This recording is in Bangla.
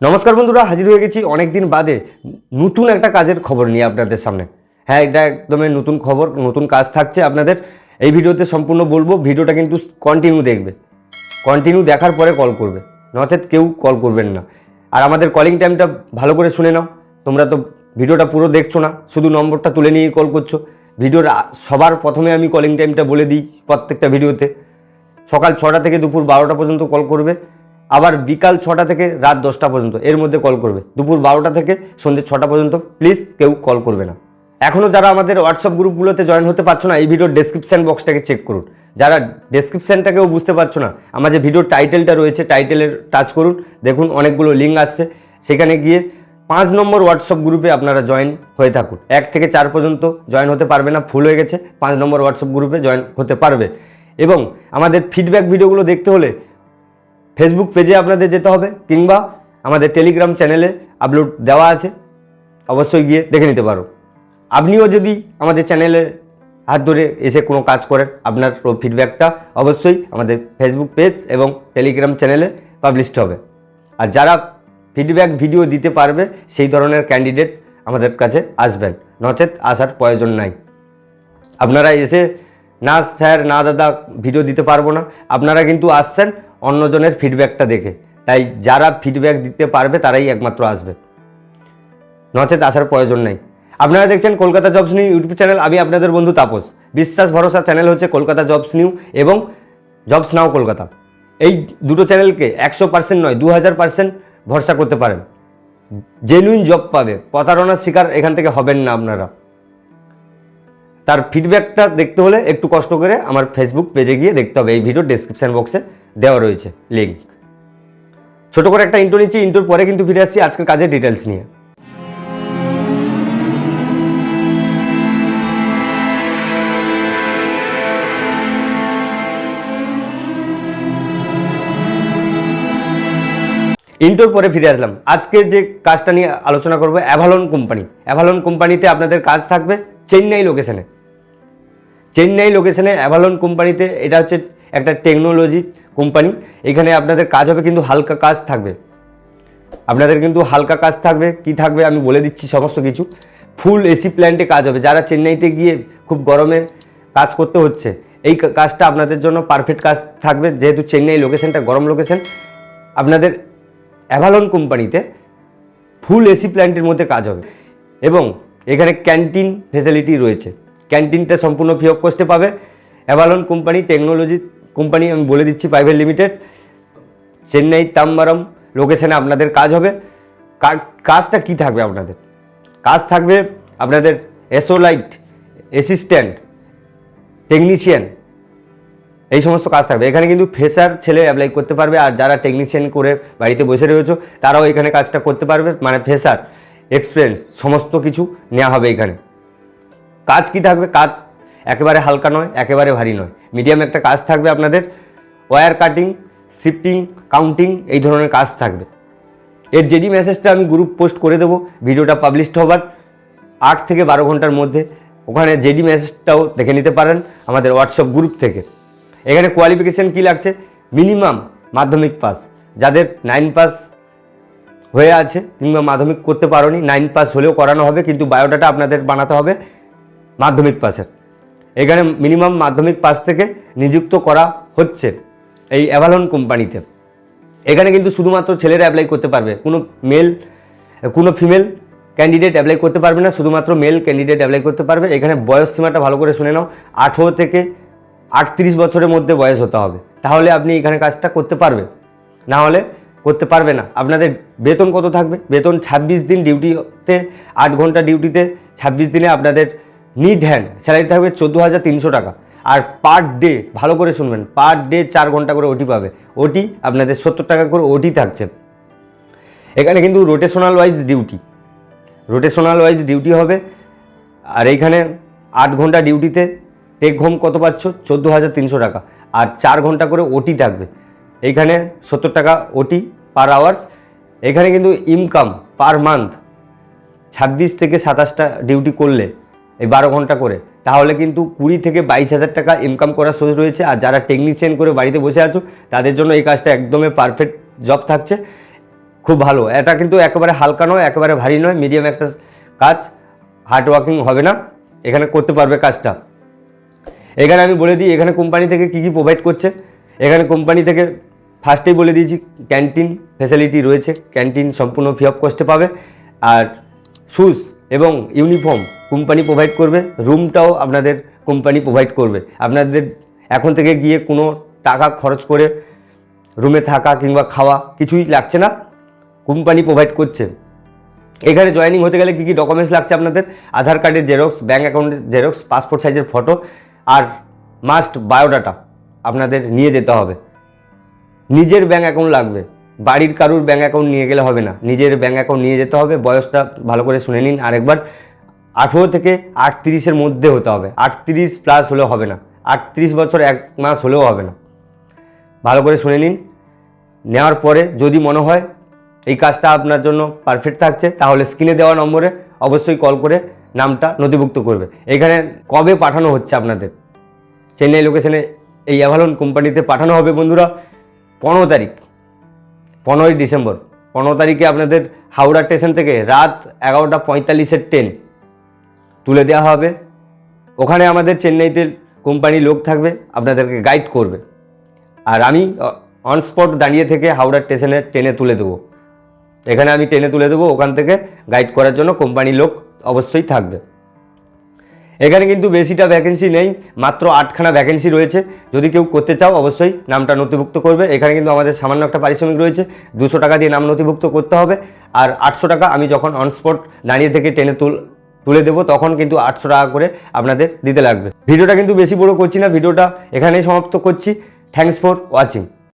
নমস্কার বন্ধুরা, হাজির হয়ে গেছি অনেক দিন বাদে নতুন একটা কাজের খবর নিয়ে আপনাদের সামনে। হ্যাঁ এটা একদমই নতুন খবর, নতুন কাজ থাকছে আপনাদের। এই ভিডিওতে সম্পূর্ণ বলব, ভিডিওটা কিন্তু কন্টিনিউ দেখবে। কন্টিনিউ দেখার পরে কল করবে। নচেত কেউ কল করবেন না। আর আমাদের কলিং টাইমটা ভালো করে শুনে নাও। তোমরা তো ভিডিওটা পুরো দেখছ না, শুধু নম্বরটা তুলে নিয়ে কল করছ। ভিডিওর সবার প্রথমে আমি কলিং টাইমটা বলে দিই প্রত্যেকটা ভিডিওতে। সকাল ছটা থেকে দুপুর বারোটা পর্যন্ত কল করবে। আবার বিকাল ছটা থেকে রাত দশটা পর্যন্ত, এর মধ্যে কল করবে। দুপুর বারোটা থেকে সন্ধ্যে ছটা পর্যন্ত প্লিজ কেউ কল করবে না। এখনও যারা আমাদের হোয়াটসঅ্যাপ গ্রুপগুলোতে জয়েন হতে পারছ না, এই ভিডিওর ডেসক্রিপশান বক্সটাকে চেক করুন। যারা ডেসক্রিপশানটাকেও বুঝতে পারছ না, আমার যে ভিডিওর টাইটেলটা রয়েছে টাইটেলের টাচ করুন। দেখুন, অনেকগুলো লিঙ্ক আসছে। সেখানে গিয়ে পাঁচ নম্বর হোয়াটসঅ্যাপ গ্রুপে আপনারা জয়েন হয়ে থাকুন। এক থেকে চার পর্যন্ত জয়েন হতে পারবে না ফুল হয়ে গেছে। পাঁচ নম্বর হোয়াটসঅ্যাপ গ্রুপে জয়েন হতে পারবে। এবং আমাদের ফিডব্যাক ভিডিওগুলো দেখতে হলে ফেসবুক পেজে আপনাদের যেতে হবে কিংবা আমাদের টেলিগ্রাম চ্যানেলে আপলোড দেওয়া আছে। অবশ্যই গিয়ে দেখে নিতে পারো। আপনিও যদি আমাদের চ্যানেলে হাত ধরে এসে কোনো কাজ করেন, আপনার ফিডব্যাকটা অবশ্যই আমাদের ফেসবুক পেজ এবং টেলিগ্রাম চ্যানেলে পাবলিশড হবে। আর যারা ফিডব্যাক ভিডিও দিতে পারবে, সেই ধরনের ক্যান্ডিডেট আমাদের কাছে আসবেন। নচেত আসার প্রয়োজন নাই। আপনারা এসে, না স্যার, না দাদা ভিডিও দিতে পারব না। আপনারা কিন্তু আসছেন অন্যজনের ফিডব্যাকটা দেখে। তাই যারা ফিডব্যাক দিতে পারবে, তারাই একমাত্র আসবে। নচেত আসার প্রয়োজন নেই। আপনারা দেখছেন Kolkata jobs new YouTube channel আমি আপনাদের বন্ধু তাপস। বিশ্বাস ভরসা চ্যানেল হচ্ছে কলকাতা জবস নিউ এবং জবস নাও কলকাতা। এই দুটো চ্যানেলকে একশো পার্সেন্ট নয় দু হাজার পার্সেন্ট ভরসা করতে পারেন। জেনুইন জব পাবে। প্রতারণার শিকার এখান থেকে হবেন না আপনারা। তার ফিডব্যাকটা দেখতে হলে একটু কষ্ট করে আমার ফেসবুক পেজে গিয়ে দেখতে হবে। এই ভিডিও ডেসক্রিপশন বক্সে দেওয়া রয়েছে লিঙ্ক ছোট করে একটা ইন্টো নিচ্ছি ইন্টোর পরে কিন্তু ফিরে আসছি আজকের কাজের ডিটেলস নিয়ে। ইন্টোর পরে ফিরে আসলাম। আজকে যে কাজটা নিয়ে আলোচনা করব অ্যাভালন কোম্পানি অ্যাভালন কোম্পানিতে আপনাদের কাজ থাকবে চেন্নাই লোকেশনে চেন্নাই লোকেশনে অ্যাভালন কোম্পানিতে এটা হচ্ছে একটা টেকনোলজি কোম্পানি, এখানে আপনাদের কাজ হবে কিন্তু হালকা কাজ থাকবে। আপনাদের কিন্তু হালকা কাজ থাকবে, কি থাকবে আমি বলে দিচ্ছি সমস্ত কিছু। ফুল এসি প্ল্যান্টে কাজ হবে, যারা চেন্নাইতে গিয়ে খুব গরমে কাজ করতে হচ্ছে, এই কাজটা আপনাদের জন্য পারফেক্ট কাজ থাকবে, যেহেতু চেন্নাই লোকেশনটা গরম লোকেশন আপনাদের অ্যাভালন কোম্পানিতে ফুল এসি প্ল্যান্টের মধ্যে কাজ হবে এবং এখানে ক্যান্টিন ফেসিলিটি রয়েছে। ক্যান্টিনটা সম্পূর্ণ ফ্রি অফ পাবে। অ্যাভালন কোম্পানি টেকনোলজি কোম্পানি আমি বলে দিচ্ছি প্রাইভেট লিমিটেড, চেন্নাই, তাম্বারম, লোকেশানে আপনাদের কাজ হবে। কাজটা কি থাকবে আপনাদের? কাজ থাকবে আপনাদের এসোলাইট অ্যাসিস্ট্যান্ট, টেকনিশিয়ান, এই সমস্ত কাজ থাকবে। এখানে কিন্তু ফ্রেশার ছেলে অ্যাপ্লাই করতে পারবে আর যারা টেকনিশিয়ান করে বাড়িতে বসে রয়েছে, তারাও এখানে কাজটা করতে পারবে। মানে ফ্রেশার, এক্সপিরিয়েন্স, সমস্ত কিছু নেওয়া হবে এখানে। কাজ কি থাকবে? কাজ একেবারে হালকা নয়, একেবারে ভারী নয়। মিডিয়াম একটা কাজ থাকবে আপনাদের ওয়্যার কাটিং শিফটিং কাউন্টিং এই ধরনের কাজ থাকবে। এর জেডি মেসেজটা আমি গ্রুপ পোস্ট করে দেবো, ভিডিওটা পাবলিশড হবার আট থেকে বারো ঘণ্টার মধ্যে। ওখানে জেডি মেসেজটাও দেখে নিতে পারেন আমাদের হোয়াটসঅ্যাপ গ্রুপ থেকে। এখানে কোয়ালিফিকেশান কী লাগছে? মিনিমাম মাধ্যমিক পাস যাদের নাইন পাস হয়ে আছে কিংবা মাধ্যমিক করতে পারোনি নাইন পাস হলেও করানো হবে, কিন্তু বায়োডাটা আপনাদের বানাতে হবে মাধ্যমিক পাসের এখানে মিনিমাম মাধ্যমিক পাস থেকে নিযুক্ত করা হচ্ছে এই অ্যাভালন কোম্পানিতে এখানে কিন্তু শুধুমাত্র ছেলেরা অ্যাপ্লাই করতে পারবে, কোনো মেল কোনো ফিমেল ক্যান্ডিডেট অ্যাপ্লাই করতে পারবে না, শুধুমাত্র মেল ক্যান্ডিডেট অ্যাপ্লাই করতে পারবে। এখানে বয়স সীমাটা ভালো করে শুনে নাও, আঠেরো থেকে আটত্রিশ বছরের মধ্যে বয়স হতে হবে। তাহলে আপনি এখানে কাজটা করতে পারবে। না হলে করতে পারবে না। আপনাদের বেতন কত থাকবে? বেতন ছাব্বিশ দিন ডিউটিতে আট ঘণ্টা ডিউটিতে ছাব্বিশ দিনে আপনাদের নিড হ্যান্ড স্যালারি থাকবে চোদ্দ হাজার তিনশো টাকা। আর পার ডে ভালো করে শুনবেন পার ডে চার ঘণ্টা করে ওটি পাবে। ওটি আপনাদের সত্তর টাকা করে ওটি থাকছে। এখানে কিন্তু rotational wise duty rotational wise duty হবে, আর এইখানে আট ঘণ্টা ডিউটিতে টেক হোম কত পাচ্ছ? চোদ্দ হাজার তিনশো টাকা। আর চার ঘণ্টা করে ওটি থাকবে। এইখানে সত্তর টাকা ওটি পার আওয়ার্স এখানে কিন্তু ইনকাম পার মান্থ ছাব্বিশ থেকে সাতাশটা ডিউটি করলে। এই বারো ঘণ্টা করে। তাহলে কিন্তু কুড়ি থেকে বাইশ হাজার টাকা ইনকাম করার সোর্স রয়েছে। আর যারা টেকনিশিয়ান করে বাড়িতে বসে আছো, তাদের জন্য এই কাজটা একদমই পারফেক্ট জব থাকছে। খুব ভালো। এটা কিন্তু একেবারে হালকা নয়, একেবারে ভারী নয় মিডিয়াম একটা কাজ। হার্ড ওয়ার্কিং হবে না। এখানে করতে পারবে কাজটা। এখানে আমি বলে দিই, এখানে কোম্পানি থেকে কী কী প্রোভাইড করছে? এখানে কোম্পানি থেকে ফার্স্টেই বলে দিয়েছি ক্যান্টিন ফ্যাসিলিটি রয়েছে। ক্যান্টিন সম্পূর্ণ ফি অফ কস্টে পাবে। আর শুজ এবং ইউনিফর্ম কোম্পানি প্রোভাইড করবে রুমটাও আপনাদের কোম্পানি প্রোভাইড করবে। আপনাদের এখন থেকে গিয়ে কোনো টাকা খরচ করে রুমে থাকা কিংবা খাওয়া কিছুই লাগছে না, কোম্পানি প্রোভাইড করছে। এখানে জয়েনিং হতে গেলে কী কী ডকুমেন্টস লাগছে আপনাদের? আধার কার্ডের জেরক্স ব্যাঙ্ক অ্যাকাউন্টের জেরক্স পাসপোর্ট সাইজের ফটো আর মাস্ট বায়োডাটা আপনাদের নিয়ে যেতে হবে। নিজের ব্যাঙ্ক অ্যাকাউন্ট লাগবে। বাড়ির কারুর ব্যাঙ্ক অ্যাকাউন্ট নিয়ে গেলে হবে না। নিজের ব্যাঙ্ক অ্যাকাউন্ট নিয়ে যেতে হবে, বয়সটা ভালো করে শুনে নিন। আরেকবার, আঠেরো থেকে আটত্রিশের মধ্যে হতে হবে। আটত্রিশ প্লাস হলেও হবে না। আটত্রিশ বছর এক মাস হলেও হবে না। ভালো করে শুনে নিন। নেওয়ার পরে যদি মনে হয় এই কাজটা আপনার জন্য পারফেক্ট থাকছে, তাহলে স্ক্রিনে দেওয়া নম্বরে অবশ্যই কল করে নামটা নথিভুক্ত করবে। এখানে কবে পাঠানো হচ্ছে আপনাদের? চেন্নাই লোকেশনে এই অ্যাভালন কোম্পানিতে পাঠানো হবে বন্ধুরা, পনেরো তারিখ। পনেরোই ডিসেম্বর। পনেরো তারিখে আপনাদের হাওড়া স্টেশন থেকে রাত এগারোটা পঁয়তাল্লিশের ট্রেন তুলে দেওয়া হবে। ওখানে আমাদের চেন্নাইতে কোম্পানি লোক থাকবে, আপনাদেরকে গাইড করবে। আর আমি অন স্পট দাঁড়িয়ে থেকে হাওড়া স্টেশনে ট্রেনে তুলে দেবো। এখানে আমি ট্রেনে তুলে দেবো, ওখান থেকে গাইড করার জন্য কোম্পানির লোক অবশ্যই থাকবে। এখানে কিন্তু বেশিটা ভ্যাকেন্সি নেই, মাত্র আটখানা ভ্যাকেন্সি রয়েছে। যদি কেউ করতে চাও, অবশ্যই নামটা নথিভুক্ত করবে। এখানে কিন্তু আমাদের সামান্য একটা পারিশ্রমিক রয়েছে, দুশো টাকা দিয়ে নাম নথিভুক্ত করতে হবে। আর আটশো টাকা আমি যখন অনস্পট দাঁড়িয়ে থেকে টেনে তুল, তুলে দেবো, তখন কিন্তু আটশো টাকা করে আপনাদের দিতে লাগবে। ভিডিওটা কিন্তু বেশি বড় করছি না, ভিডিওটা এখানেই সমাপ্ত করছি। Thanks for watching